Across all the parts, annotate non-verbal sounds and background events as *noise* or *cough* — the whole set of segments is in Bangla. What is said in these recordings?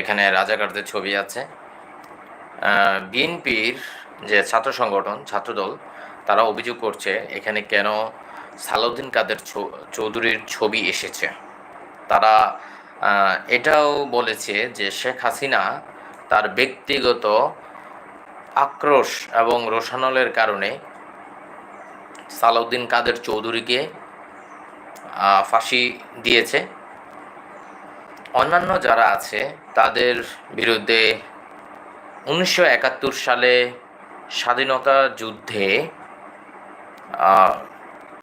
এখানে রাজাকারদের ছবি আছে। বিএনপির যে ছাত্র সংগঠন, ছাত্রদল, তারা অভিযোগ করছে, এখানে কেন সালাউদ্দিন কাদের চৌধুরীর ছবি এসেছে। তারা এটাও বলেছে যে শেখ হাসিনা তার ব্যক্তিগত আক্রোশ এবং রোশানলের কারণে সালাউদ্দিন কাদের চৌধুরীকে ফাঁসি দিয়েছে। অন্যান্য যারা আছে, তাদের বিরুদ্ধে উনিশশো একাত্তর সালে স্বাধীনতা যুদ্ধে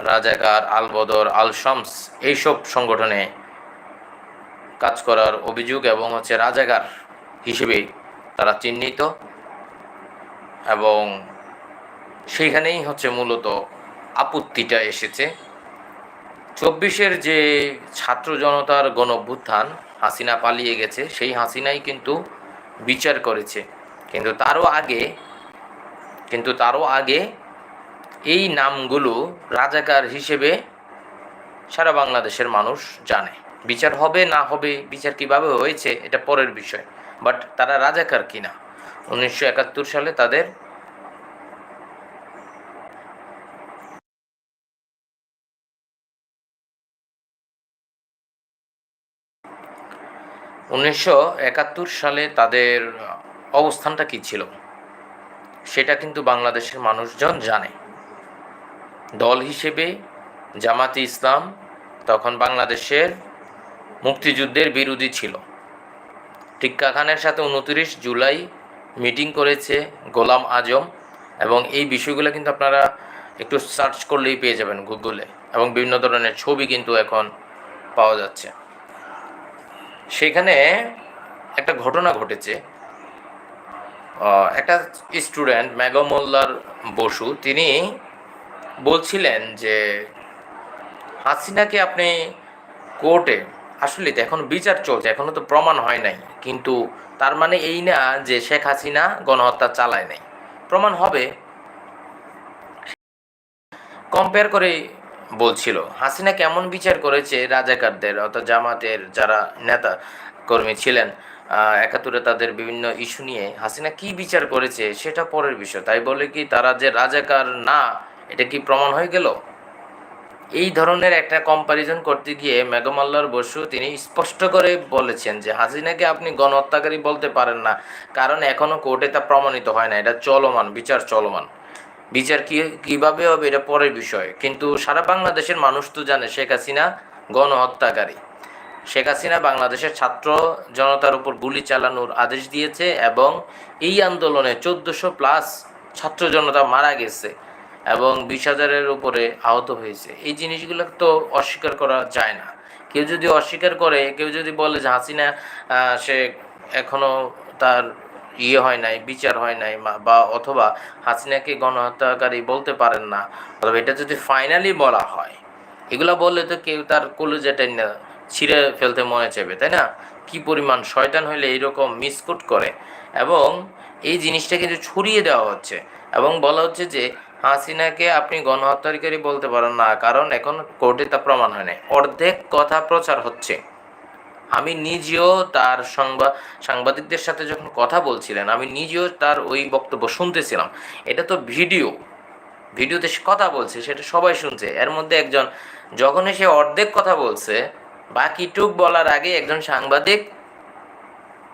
রাজাকার আল বদর আল শামস এইসব সংগঠনে কাজ করার অভিযোগ এবং হচ্ছে রাজাকার হিসেবে তারা চিহ্নিত এবং সেইখানেই হচ্ছে মূলত আপত্তিটা এসেছে। চব্বিশের যে ছাত্র জনতার গণ হাসিনা পালিয়ে গেছে, সেই হাসিনাই কিন্তু বিচার করেছে। কিন্তু তারও আগে, কিন্তু তারও আগে এই নামগুলো রাজাকার হিসেবে সারা বাংলাদেশের মানুষ জানে। বিচার হবে না হবে, বিচার কীভাবে হয়েছে, এটা পরের বিষয়। বাট তারা রাজাকার কিনা? উনিশশো একাত্তর সালে তাদের উনিশশো একাত্তর সালে তাদের অবস্থানটা কী ছিল? সেটা কিন্তু বাংলাদেশের মানুষজন জানে। দল হিসেবে জামাতে ইসলাম তখন বাংলাদেশের মুক্তিযুদ্ধের বিরোধী ছিল। টিক্কা খানের সাথে উনত্রিশ জুলাই মিটিং করেছে গোলাম আজম এবং এই বিষয়গুলো কিন্তু আপনারা একটু সার্চ করলেই পেয়ে যাবেন গুগলে এবং বিভিন্ন ধরনের ছবি কিন্তু এখন পাওয়া যাচ্ছে। সেখানে একটা ঘটনা ঘটেছে। একটা স্টুডেন্ট মেঘমোল্লার বসু, তিনি বলছিলেন যে, হাসিনাকে আপনি কোর্টে, আসলে তো এখন বিচার চলছে এখনও তো প্রমাণ হয় নাই, কিন্তু তার মানে এই না যে শেখ হাসিনা গণহত্যা চালায় নাই। প্রমাণ হবে। কম্পেয়ার করে বলছিল, হাসিনা কেমন বিচার করেছে রাজাকারদের? অর্থাৎ জামাতের যারা নেতা কর্মী ছিলেন একাত্তরে তাদের বিভিন্ন ইস্যু নিয়ে হাসিনা কি বিচার করেছে সেটা পরের বিষয়। তাই বলে কি তারা যে রাজাকার না, এটা কি প্রমাণ হয়ে গেল? এই ধরনের একটা কম্প্যারিজন করতে গিয়ে মেঘমাল্লার বসু তিনি স্পষ্ট করে বলেছেন যে, হাসিনাকে আপনি গণহত্যাকারী বলতে পারেন না, কারণ এখনও কোর্টে তা প্রমাণিত হয় না। এটা চলমান, বিচার চলমান। বিচার কি কীভাবে হবে এটা পরের বিষয়। কিন্তু সারা বাংলাদেশের মানুষ তো জানে শেখ হাসিনা গণহত্যাকারী। শেখ হাসিনা বাংলাদেশের ছাত্র জনতার উপর গুলি চালানোর আদেশ দিয়েছে এবং এই আন্দোলনে চোদ্দোশো প্লাস ছাত্র জনতা মারা গেছে এবং বিশ হাজারের উপরে আহত হয়েছে। এই জিনিসগুলো তো অস্বীকার করা যায় না। কেউ যদি অস্বীকার করে, কেউ যদি বলে যে হাসিনা সে এখনও তার ইয়ে হয় নাই, বিচার হয় নাই বা অথবা হাসিনাকে গণহত্যাকারী বলতে পারেন না। অথবা এটা যদি ফাইনালি বলা হয়, এগুলো বললে তো কেউ তার কলেজাটাই না ছিঁড়ে ফেলতে মনে চাইবে তাই না? কি পরিমাণ শয়তান হইলে এইরকম মিসকুট করে? এবং এই জিনিসটা কিন্তু ছড়িয়ে দেওয়া হচ্ছে, এবং বলা হচ্ছে যে হাসিনাকে আপনি গণহত্যাকারী বলতে পারেন না, কারণ এখন কোর্টে তা প্রমাণ হয় নাই। অর্ধেক কথা প্রচার হচ্ছে। আমি নিজেও তার সংবাদ সাংবাদিকদের সাথে যখন কথা বলছিলেন, আমি নিজেও তার ওই বক্তব্য শুনতেছিলাম। এটা তো ভিডিও। ভিডিওতে সে কথা বলছে, সেটা সবাই শুনছে। এর মধ্যে একজন, যখন সে অর্ধেক কথা বলছে বাকিটুক বলার আগে একজন সাংবাদিক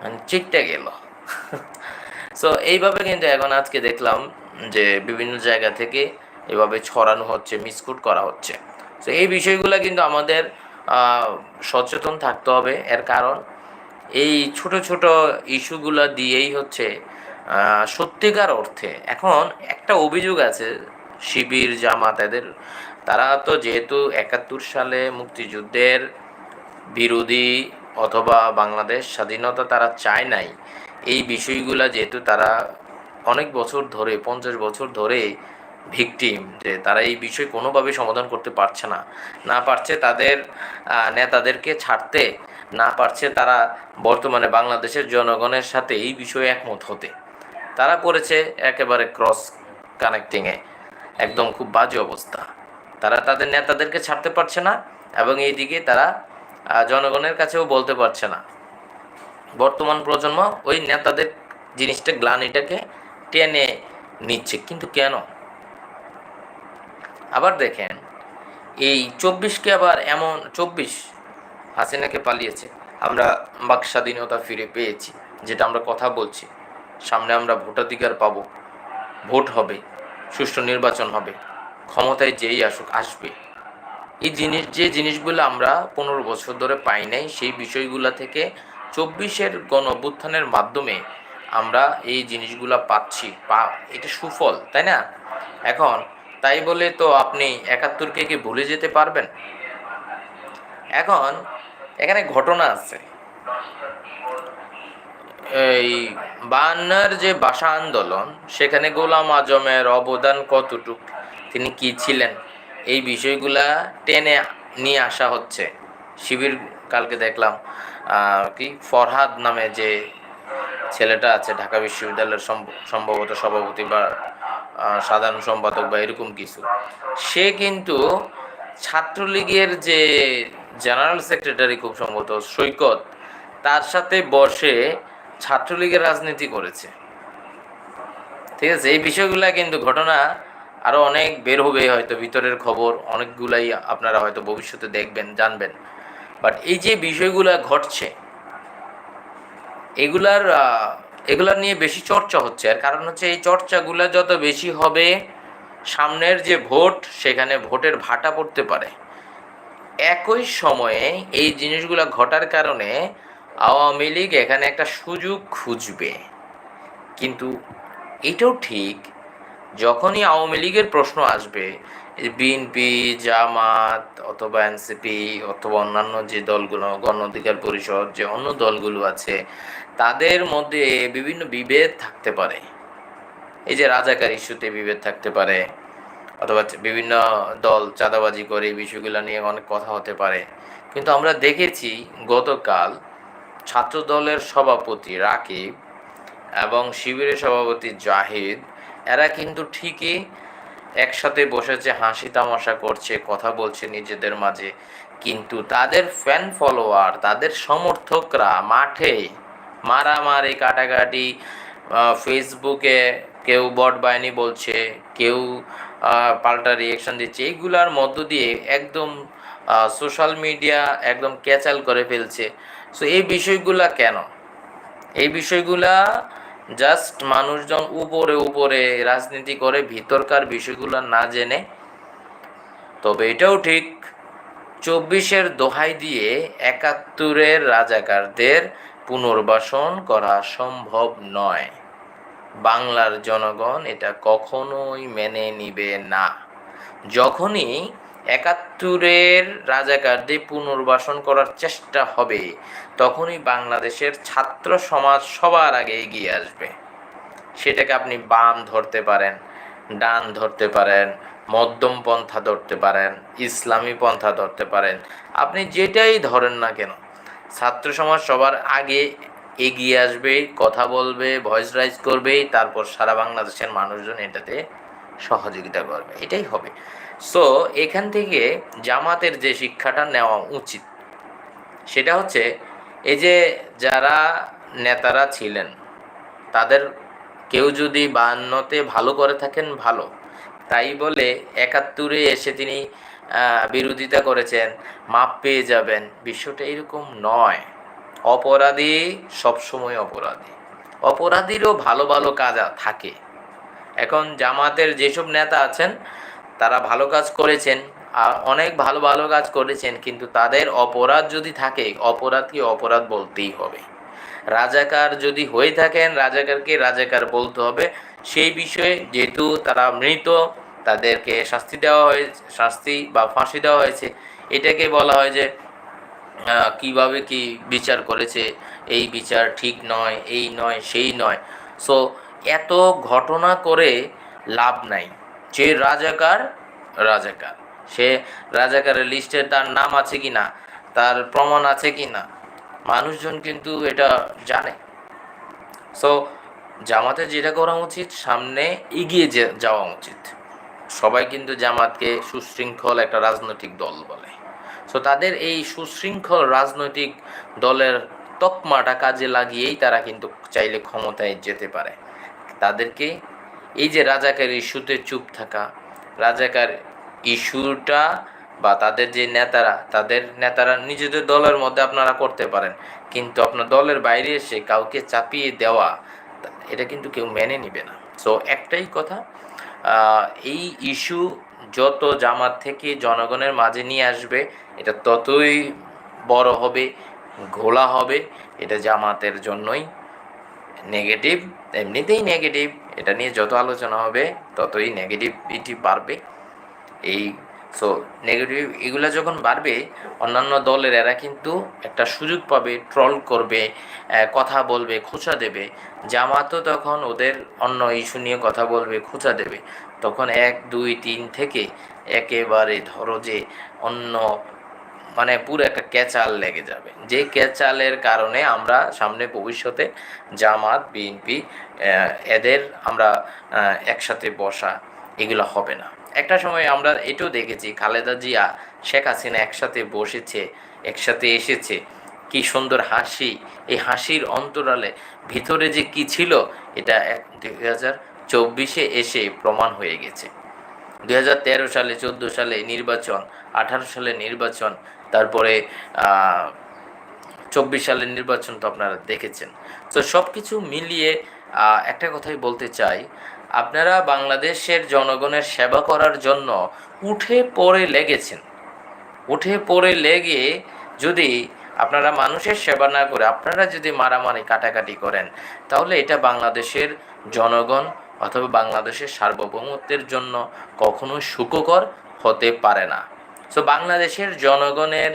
মানে চিটটা গেল। *laughs* সো এইভাবে কিন্তু এখন আজকে দেখলাম যে বিভিন্ন জায়গা থেকে এভাবে ছড়ানো হচ্ছে, মিসকুট করা হচ্ছে। তো এই বিষয়গুলো কিন্তু আমাদের সচেতন থাকতে হবে। এর কারণ, এই ছোট ছোট ইস্যুগুলো দিয়েই হচ্ছে সত্যিকার অর্থে। এখন একটা অভিযোগ আছে, শিবির, জামাত, এদের, তারা তো যেহেতু একাত্তর সালে মুক্তিযুদ্ধের বিরোধী অথবা বাংলাদেশ স্বাধীনতা তারা চায় নাই, এই বিষয়গুলা যেহেতু তারা অনেক বছর ধরে, পঞ্চাশ বছর ধরে ভিকটিম যে তারা এই বিষয় কোনোভাবে সমাধান করতে পারছে না। না পারছে তাদের নেতাদেরকে ছাড়তে, না পারছে তারা বর্তমানে বাংলাদেশের জনগণের সাথে এই বিষয়ে একমত হতে। তারা করেছে একেবারে ক্রস কানেক্টিংয়ে একদম খুব বাজে অবস্থা। তারা তাদের নেতাদেরকে ছাড়তে পারছে না এবং এইদিকে তারা জনগণের কাছেও বলতে পারছে না। বর্তমান প্রজন্ম ওই নেতাদের জিনিসটা, গ্লানিটাকে টেনে নিচ্ছে। কিন্তু কেন? আবার দেখেন, এই চব্বিশকে আবার এমন, চব্বিশ হাসিনাকে পালিয়েছে। আমরা বাক স্বাধীনতা ফিরে পেয়েছি, যেটা আমরা কথা বলছি। সামনে আমরা ভোটাধিকার পাবো, ভোট হবে, সুষ্ঠু নির্বাচন হবে, ক্ষমতায় যেই আসুক, আসবে। এই জিনিস, যে জিনিসগুলো আমরা পনেরো বছর ধরে পাই নাই, সেই বিষয়গুলো থেকে চব্বিশের গণ অভ্যুত্থানের মাধ্যমে আমরা এই জিনিসগুলো পাচ্ছি, পা, এটা সুফল, তাই না? এখন তাই বলে তো আপনি একাত্তরকে কি ভুলে যেতে পারবেন? এখন এখানে ঘটনা আছে। এই বায়ান্নর যে ভাষা আন্দোলন, সেখানে গোলাম আজমের অবদান কতটুক? তিনি কি ছিলেন? এই বিষয়গুলা টেনে নিয়ে আসা হচ্ছে। শিবির কালকে দেখলাম কি ফরহাদ নামে যে ছেলেটা আছে ঢাকা বিশ্ববিদ্যালয়ের সম্ভবত সভাপতি বা সাধারণ সম্পাদক বা এরকম কিছু। সে কিন্তু ছাত্রলীগের যে জেনারেল সেক্রেটারি খুব সম্ভবত সৈকত, তার সাথে বসে ছাত্রলীগের রাজনীতি করেছে। ঠিক আছে, এই বিষয়গুলা কিন্তু ঘটনা আরও অনেক বের হবে হয়তো ভিতরের খবর, অনেকগুলাই আপনারা হয়তো ভবিষ্যতে দেখবেন, জানবেন। বাট এই যে বিষয়গুলা ঘটছে, এগুলার আহ, এগুলার নিয়ে বেশি চর্চা হচ্ছে। আর কারণ হচ্ছে এই চর্চাগুলো যত বেশি হবে সামনের যে ভোট সেখানে ভোটের ভাটা পড়তে পারে। একই সময়ে এই জিনিসগুলো ঘটার কারণে আওয়ামী লীগ এখানে একটা সুযোগ খুঁজবে। কিন্তু এটাও ঠিক যখনই আওয়ামী লীগের প্রশ্ন আসবে বিএনপি, জামাত অথবা এনসিপি অথবা অন্যান্য যে দলগুলো, গণ অধিকার পরিষদ, যে অন্য দলগুলো আছে, তাদের মধ্যে বিভিন্ন বিভেদ থাকতে পারে। এই যে রাজাকার ইস্যুতে বিভেদ থাকতে পারে, অথবা বিভিন্ন দল চাঁদাবাজি করে, এই বিষয়গুলো নিয়ে অনেক কথা হতে পারে। কিন্তু আমরা দেখেছি গতকাল ছাত্র দলের সভাপতি রাকিব এবং শিবিরের সভাপতি জাহিদ, এরা কিন্তু ঠিকই একসাথে বসেছে হাসি তামাশা করছে, কথা বলছে নিজেদের মাঝে। কিন্তু তাদের ফ্যান ফলোয়ার তাদের সমর্থকরা মাঠে মারামারি, কাটাকাটি ফেসবুকে কেউ বট বাহিনী বলছে, কেউ পাল্টা রিয়েকশন দিচ্ছে এইগুলার মধ্য দিয়ে একদম সোশ্যাল মিডিয়া একদম ক্যাচাল করে ফেলছে। সো এই বিষয়গুলা কেন? এই বিষয়গুলা জাস্ট মানুষজন উপরে উপরে রাজনীতি করে ভিতরকার বিষয়গুলো না জেনে, তবে এটাও ঠিক, চব্বিশের দোহাই দিয়ে একাত্তরের রাজাকারদের পুনর্বাসন করা সম্ভব নয়। বাংলার জনগণ এটা কখনোই মেনে নিবে না। যখনই একাত্তরের রাজাকারদের পুনর্বাসন করার চেষ্টা হবে, তখনই বাংলাদেশের ছাত্র সমাজ সবার আগে এগিয়ে আসবে। সেটাকে আপনি বাম ধরতে পারেন, ডান ধরতে পারেন, মধ্যম পন্থা ধরতে পারেন, ইসলামী পন্থা ধরতে পারেন। আপনি যেটাই ধরেন না কেন, ছাত্র সমাজ সবার আগে এগিয়ে আসবে, কথা বলবে ভয়েস রাইজ করবে, তারপর সারা বাংলাদেশের মানুষজন এটাতে সহযোগিতা করবে। এটাই হবে। সো এখান থেকে জামাতের যে শিক্ষাটা নেওয়া উচিত, সেটা হচ্ছে এই যে যারা নেতারা ছিলেন, তাদের কেউ যদি বায়ান্নতে ভালো করে থাকেন, ভালো। তাই বলে একাত্তরে এসে তিনি বিরোধিতা করেছেন, মাপ পেয়ে যাবেন বিশ্বটা এরকম নয়। অপরাধী সবসময় অপরাধী। অপরাধীরও ভালো ভালো কাজ থাকে। এখন জামাতের যেসব নেতা আছেন তারা ভালো কাজ করেছেন অনেক ভালো ভালো কাজ করেছেন, কিন্তু তাদের অপরাধ যদি থাকে, অপরাধকে অপরাধ বলতেই হবে। রাজাকার যদি হয়ে থাকেন, রাজাকারকে রাজাকার বলতে হবে। সেই বিষয়ে যেহেতু তারা মৃত, তাদেরকে শাস্তি দেওয়া হয়ে, শাস্তি বা ফাঁসি দেওয়া হয়েছে, এটাকে বলা হয় যে কীভাবে কি বিচার করেছে, এই বিচার ঠিক নয়, এই নয়, সেই নয়। সো এত ঘটনা করে লাভ নাই। যে রাজাকার রাজাকার। সে রাজাকারের লিস্টে তার নাম আছে কি না তার প্রমাণ আছে কি না মানুষজন কিন্তু এটা জানে। সো জামাতের যেটা করা উচিত, সামনে এগিয়ে যাওয়া উচিত। সবাই কিন্তু জামাতকে সুশৃঙ্খল একটা রাজনৈতিক দল বলে। সো তাদের এই সুশৃঙ্খল রাজনৈতিক দলের তকমাটা কাজে লাগিয়েই তারা কিন্তু চাইলে ক্ষমতায় যেতে পারে। তাদেরকে এই যে রাজাকার ইস্যুতে চুপ থাকা, রাজাকার ইস্যুটা বা তাদের যে নেতারা, তাদের নেতারা নিজেদের দলের মধ্যে আপনারা করতে পারেন। কিন্তু আপনার দলের বাইরে এসে কাউকে চাপিয়ে দেওয়া, এটা কিন্তু কেউ মেনে নিবে না। সো একটাই কথা এই ইস্যু যত জামাত থেকে জনগণের মাঝে নিয়ে আসবে, এটা ততই বড় হবে, ঘোলা হবে, এটা জামাতের জন্যই নেগেটিভ এমনিতেই নেগেটিভ এটা নিয়ে যত আলোচনা হবে, ততই নেগেটিভিটি বাড়বে। এই সো নেগেটিভ এগুলো যখন বাড়বে, অন্যান্য দলের এরা কিন্তু একটা সুযোগ পাবে ট্রল করবে কথা বলবে, খোঁচা দেবে। জামাতও তখন ওদের অন্য ইস্যু নিয়ে কথা বলবে, খোঁচা দেবে। তখন এক, দুই, তিন থেকে একেবারে ধরো যে অন্য মানে পুরো একটা ক্যাচাল লেগে যাবে। যে ক্যাচালের কারণে আমরা সামনে ভবিষ্যতে জামাত, বিএনপি এদের আমরা একসাথে বসা এগুলো হবে না। একটা সময় আমরা এটাও দেখেছি, খালেদা জিয়া, শেখ হাসিনা একসাথে বসেছে, একসাথে এসেছে। কি সুন্দর হাসি, এই হাসির অন্তরালে ভিতরে যে কি ছিল, এটা দুই হাজার চব্বিশে এসে প্রমাণ হয়ে গেছে। দুই হাজার তেরো সালে, চোদ্দ সালে নির্বাচন, আঠারো সালে নির্বাচন তারপরে চব্বিশ সালের নির্বাচন তো আপনারা দেখেছেন। তো সব কিছু মিলিয়ে একটা কথাই বলতে চাই, আপনারা বাংলাদেশের জনগণের সেবা করার জন্য উঠে পড়ে লেগেছেন। উঠে পড়ে লেগে যদি আপনারা মানুষের সেবা না করে, আপনারা যদি মারামারি কাটাকাটি করেন, তাহলে এটা বাংলাদেশের জনগণ অথবা বাংলাদেশের সার্বভৌমত্বের জন্য কখনো সুখকর হতে পারে না। সো বাংলাদেশের জনগণের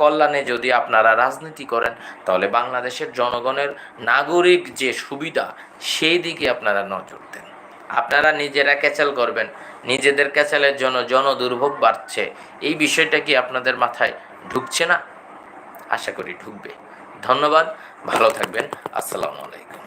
কল্যাণে যদি আপনারা রাজনীতি করেন, তাহলে বাংলাদেশের জনগণের নাগরিক যে সুবিধা, সেই দিকে আপনারা নজর দেন। আপনারা নিজেরা ক্যাচাল করবেন, নিজেদের ক্যাচালের জন্য জনদুর্ভোগ বাড়ছে। এই বিষয়টা কি আপনাদের মাথায় ঢুকছে না? আশা করি ঢুকবে। ধন্যবাদ, ভালো থাকবেন, আসসালামু আলাইকুম।